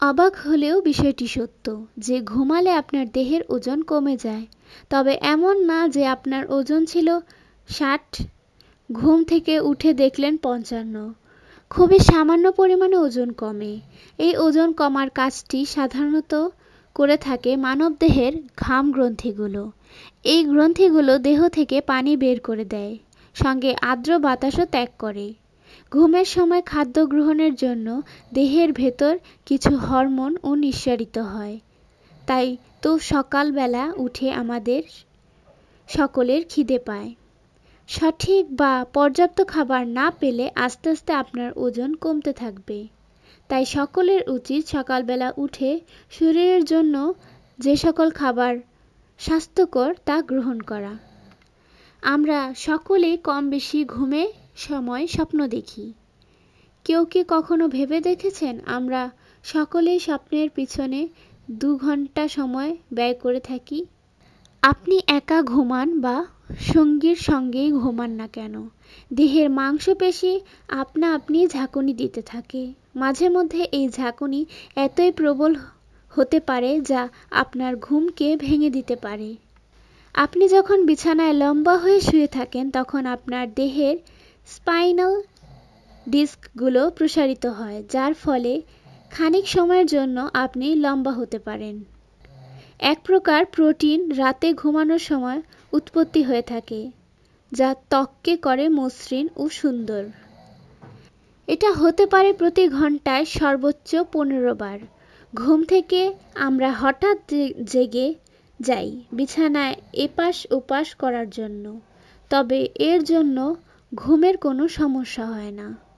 অবাক হলেও বিষয়টি সত্য যে ঘুমালে আপনার দেহের ওজন কমে যায়। তবে এমন না যে আপনার ওজন ছিল ষাট, ঘুম থেকে উঠে দেখলেন পঞ্চান্ন। খুবই সামান্য পরিমাণে ওজন কমে। এই ওজন কমার কাজটি সাধারণত করে থাকে মানবদেহের ঘাম গ্রন্থিগুলো। এই গ্রন্থিগুলো দেহ থেকে পানি বের করে দেয়, সঙ্গে আর্দ্র বাতাসও ত্যাগ করে। ঘুমের সময় খাদ্য গ্রহণের জন্য দেহের ভেতর কিছু হরমোন ও নিঃসারিত হয়। তাই তো সকালবেলা উঠে আমাদের সকলের খিদে পায়। সঠিক বা পর্যাপ্ত খাবার না পেলে আস্তে আস্তে আপনার ওজন কমতে থাকবে। তাই সকলের উচিত সকালবেলা উঠে শরীরের জন্য যে সকল খাবার স্বাস্থ্যকর তা গ্রহণ করা। আমরা সকলে কম বেশি ঘুমে সময় স্বপ্ন দেখি। কেউ কি কখনো ভেবে দেখেছেন আমরা সকলেই স্বপ্নের পিছনে দু ঘণ্টা সময় ব্যয় করে থাকি? আপনি একা ঘুমান বা সঙ্গীর সঙ্গেই ঘুমান না কেন? দেহের মাংসপেশি আপনা আপনি ঝাঁকুনি দিতে থাকে। মাঝে মধ্যে এই ঝাঁকুনি এতই প্রবল হতে পারে যা আপনার ঘুমকে ভেঙে দিতে পারে। আপনি যখন বিছানায় লম্বা হয়ে শুয়ে থাকেন, তখন আপনার দেহের স্পাইনাল ডিস্কগুলো প্রসারিত হয়, যার ফলে খানিক সময়ের জন্য আপনি লম্বা হতে পারেন। এক প্রকার প্রোটিন রাতে ঘুমানোর সময় উৎপত্তি হয়ে থাকে, যা ত্বককে করে মসৃণ ও সুন্দর। এটা হতে পারে প্রতি ঘন্টায় সর্বোচ্চ পনেরো বার। ঘুম থেকে আমরা হঠাৎ জেগে যাই বিছানায় এপাশ ওপাশ করার জন্য। তবে এর জন্য ঘুমের কোনো সমস্যা হয় না।